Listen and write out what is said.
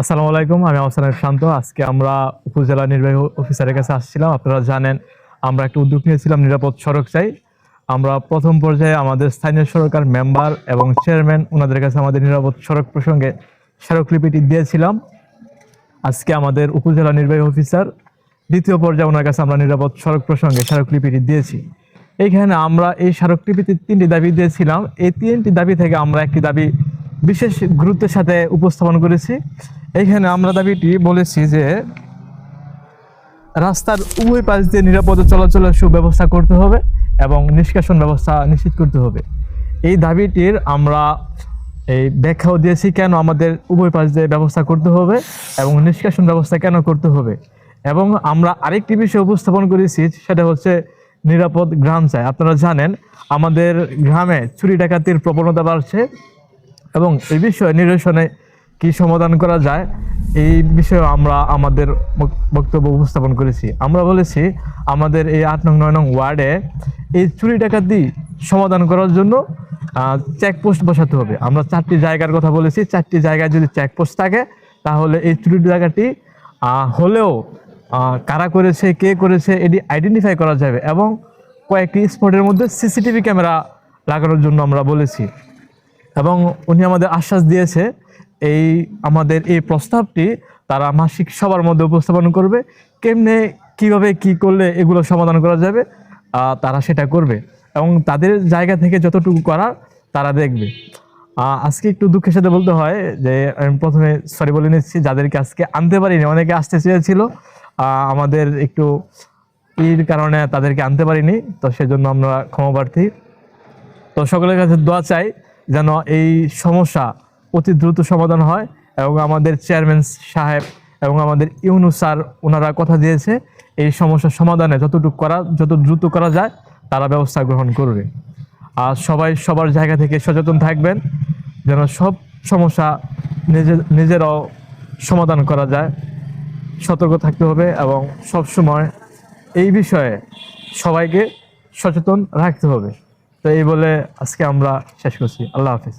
আসসালামু আলাইকুম, আমি আহসান শান্ত। আজকে আমরা উপজেলা নির্বাহী অফিসারের কাছে আসছিলাম। আপনারা জানেন, আমরা একটা উদ্যোগ নিয়েছিলাম নিরাপদ সড়ক চাই। আমরা প্রথম পর্যায়ে আমাদের স্থানীয় সরকার মেম্বার এবং চেয়ারম্যান, ওনাদের কাছে আমাদের নিরাপদ সড়ক প্রসঙ্গে স্মারকলিপিটি দিয়েছিলাম। আজকে আমাদের উপজেলা নির্বাহী অফিসার, দ্বিতীয় পর্যায়ে ওনার কাছে আমরা নিরাপদ সড়ক প্রসঙ্গে স্মারকলিপিটি দিয়েছি। এইখানে আমরা এই স্মারকলিপিতে তিনটি দাবি দিয়েছিলাম। এই তিনটি দাবি থেকে আমরা একটি দাবি বিশেষ গুরুত্বের সাথে উপস্থাপন করেছি। এইখানে আমরা দাবিটি বলেছি যে, রাস্তার উভয় পাশ দিয়ে নিরাপদ চলাচলের সুব্যবস্থা করতে হবে এবং নিষ্কাশন ব্যবস্থা নিশ্চিত করতে হবে। এই দাবিটির আমরা এই ব্যাখ্যাও দিয়েছি কেন আমাদের উভয় পাশ দিয়ে ব্যবস্থা করতে হবে এবং নিষ্কাশন ব্যবস্থা কেন করতে হবে। এবং আমরা আরেকটি বিষয় উপস্থাপন করেছি, সেটা হচ্ছে নিরাপদ গ্রাম চাই। আপনারা জানেন, আমাদের গ্রামে চুরি ডাকাতির প্রবণতা বাড়ছে। এবং এই বিষয়ে নিরসনে কি সমাধান করা যায় এই বিষয়ে আমরা আমাদের বক্তব্য উপস্থাপন করেছি। আমরা বলেছি আমাদের এই আট নং নয় নং ওয়ার্ডে এই চুরি ডাকাতি সমাধান করার জন্য চেকপোস্ট বসাতে হবে। আমরা চারটি জায়গার কথা বলেছি চারটি জায়গায় যদি চেকপোস্ট থাকে তাহলে এই চুরি আহ, হলেও কারা করেছে কে করেছে এটি আইডেন্টিফাই করা যাবে এবং কয়েকটি স্পটের মধ্যে সিসিটিভি ক্যামেরা লাগানোর জন্য আমরা বলেছি। এবং উনি আমাদের আশ্বাস দিয়েছে, এই আমাদের এই প্রস্তাবটি তারা মাসিক সবার মধ্যে উপস্থাপন করবে, কেমনে, কীভাবে, কি করলে এগুলো সমাধান করা যাবে তারা সেটা করবে এবং তাদের জায়গা থেকে যতটুকু করার তারা দেখবে। আজকে একটু দুঃখের সাথে বলতে হয় যে, আমি প্রথমে সরি বলে নিচ্ছি, যাদেরকে আজকে আনতে পারিনি, অনেকে আসতে চেয়েছিল আমাদের একটু ইর কারণে তাদেরকে আনতে পারিনি, তো সেজন্য আমরা ক্ষমা প্রার্থী তো সকলের কাছে দোয়া চাই যেন এই সমস্যা অতি দ্রুত সমাধান হয় এবং আমাদের চেয়ারম্যান সাহেব এবং আমাদের ইউনু স্যার ওনারা কথা দিয়েছে, এই সমস্যার সমাধানে যতটুকু করা, যত দ্রুত করা যায়, তারা ব্যবস্থা গ্রহণ করবে। আর সবাই সবার জায়গা থেকে সচেতন থাকবেন, যেন সব সমস্যা নিজে, নিজেরাও সমাধান করা যায়। সতর্ক থাকতে হবে এবং সব সময় এই বিষয়ে সবাইকে সচেতন রাখতে হবে। তো এই বলে আজকে আমরা শেষ করছি। আল্লাহ হাফিজ।